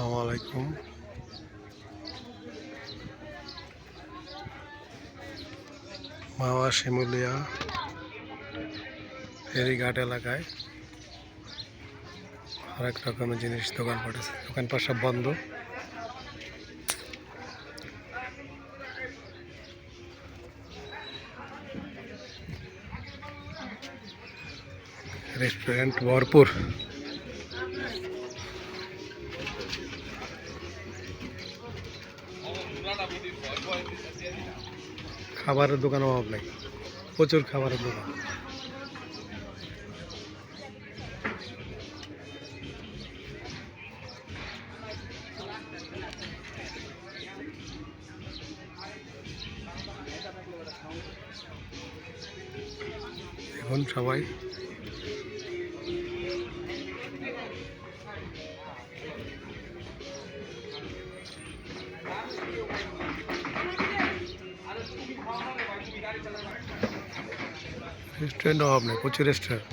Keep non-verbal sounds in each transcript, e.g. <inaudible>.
আসসালামু আলাইকুম। মাওয়া শিমুলিয়া, ফেরিঘাট এলাকায় হরেক রকমের জিনিস দোকানপাট আছে দোকানপাট সব বন্ধ। রেস্টুরেন্ট ভরপুর। খাবারের দোকান অভাব নেই। প্রচুর খাবারের দোকান। এখন সবাই রেস্টুরেন্ট অভাব নেই প্রচুর রেস্টুরেন্ট।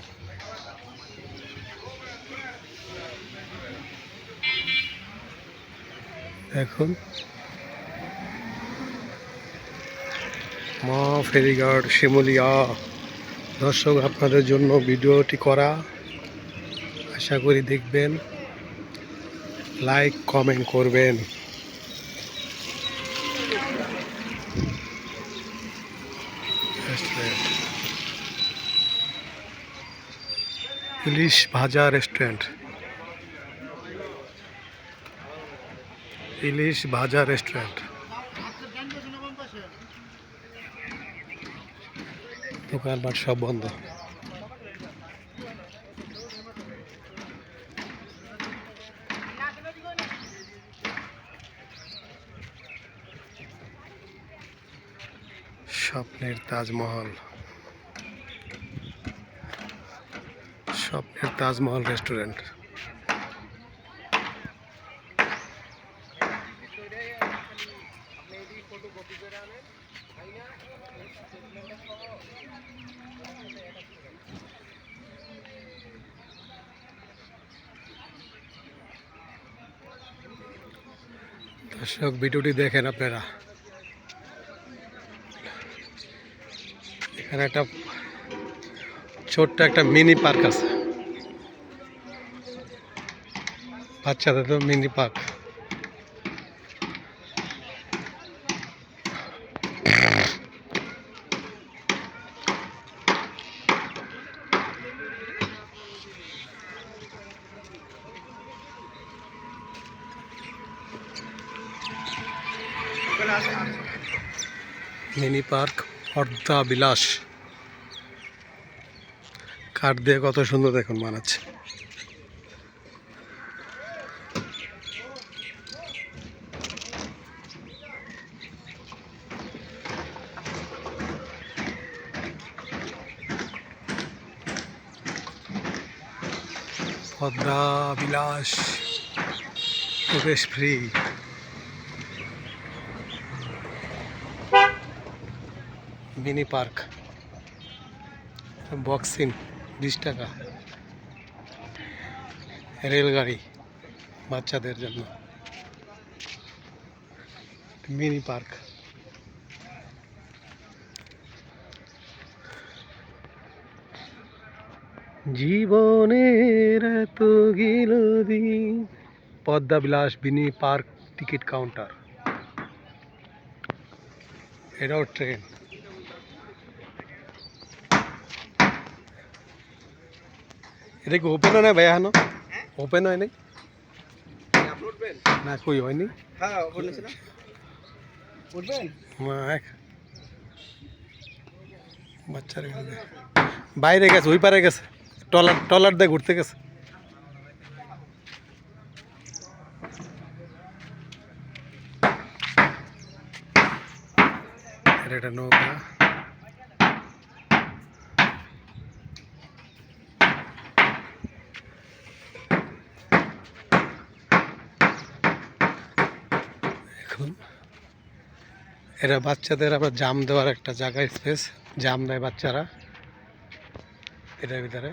এখন মা ফেরিঘাট শিমুলিয়া। দর্শক, আপনাদের জন্য ভিডিওটি করা, আশা করি দেখবেন, লাইক, কমেন্ট করবেন রেস্টুরেন্ট ইলিশ ভাজা রেস্টুরেন্ট। ইলিশ ভাজা রেস্টুরেন্ট। দোকানপাট সব বন্ধ। স্বপ্নের তাজমহল। স্বপ্নের তাজমহল রেস্টুরেন্ট দর্শক ভিডিওটি দেখেন আপনারা এখানে একটা ছোট্ট একটা মিনি পার্ক আছে। বাচ্চাদের তো মিনি পার্ক মিনি পার্ক পর্দা বিলাস কাঠ দিয়ে কত সুন্দর দেখুন মানাচ্ছে পদ্মা বিলাস প্রবেশ ফ্রি মিনি পার্ক। বক্সিং বিশ টাকা। রেলগাড়ি বাচ্চাদের জন্য। Mini park. জীবনের এত গিল দিন Padma Bilas mini park ticket counter এটাও ট্রেন এটা কি ওপেন হয় না ভাইয়া এখনো ওপেন হয় নাই না কই হয়নি হ্যাঁ বলেছিলাম উঠবেন মাক বাচ্চার এখানে বাইরে গেছে ওই পারে গেছে টলার টলার দিয়ে ঘুরতে গেছে। একটা নৌকা। এখন এরা বাচ্চাদের আবার জাম দেওয়ার একটা জায়গা স্পেস জাম দেয় বাচ্চারা। এটার ভিতরে।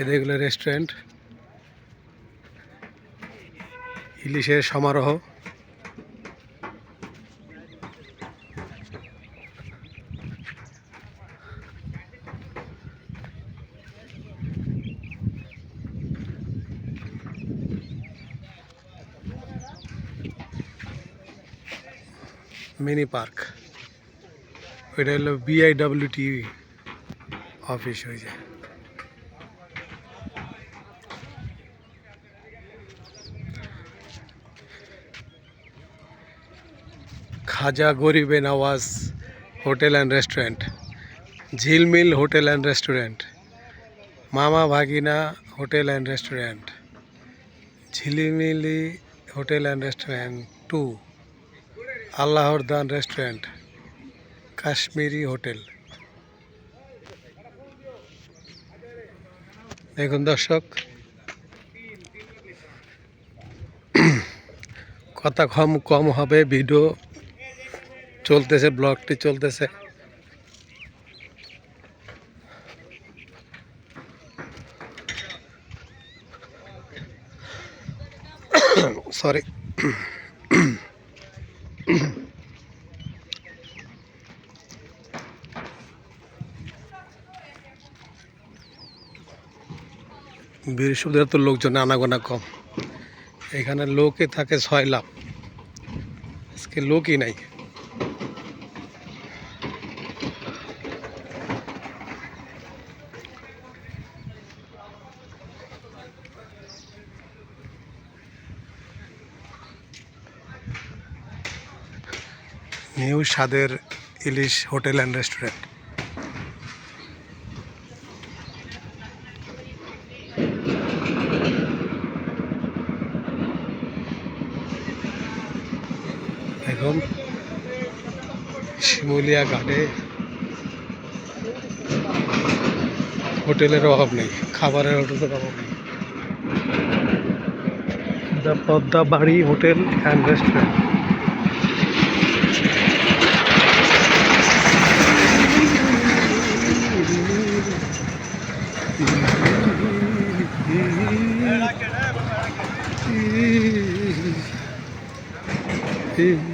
এদেরগুলো রেস্টুরেন্ট ইলিশের সমারোহ। Mini park. ওইটা হলো বিআইডব্লিউটি অফিস হয়ে যায় Khaja Garibe Nawaz hotel and restaurant. Jhilmil hotel and restaurant. Mama Bhagina hotel and restaurant. Jhilimili hotel and restaurant two. আল্লাহর দান রেস্টুরেন্ট, কাশ্মীরি হোটেল। দেখুন দর্শক, কথা কম কম হবে, ভিডিও চলতেছে, ব্লগটি চলতেছে। <coughs> সরি <coughs> বৃহস্পতিবার তো লোকজন আনাগোনা কম। এখানে লোকে থাকে ছয় লাভ আজকে লোকই নাই। নিউ স্বাদের ইলিশ হোটেল অ্যান্ড রেস্টুরেন্ট। শিমুলিয়া ঘাটে হোটেলের অভাব নেই, খাবারের হোটেলের অভাব নেই। পদ্মা বাড়ি হোটেল অ্যান্ড রেস্টুরেন্ট ঝিলমিল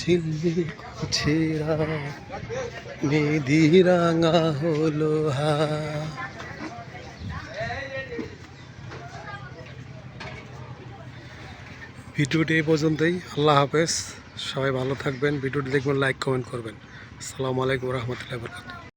ঝিলমিল ছেড়া মেধি রাঙা হলো হা। ভিডিওটি এই পর্যন্তই। আল্লাহ হাফেজ। সবাই ভালো থাকবেন। ভিডিওটি দেখবেন, লাইক, কমেন্ট করবেন। আসসালামু আলাইকুম রহমতুল্লাহ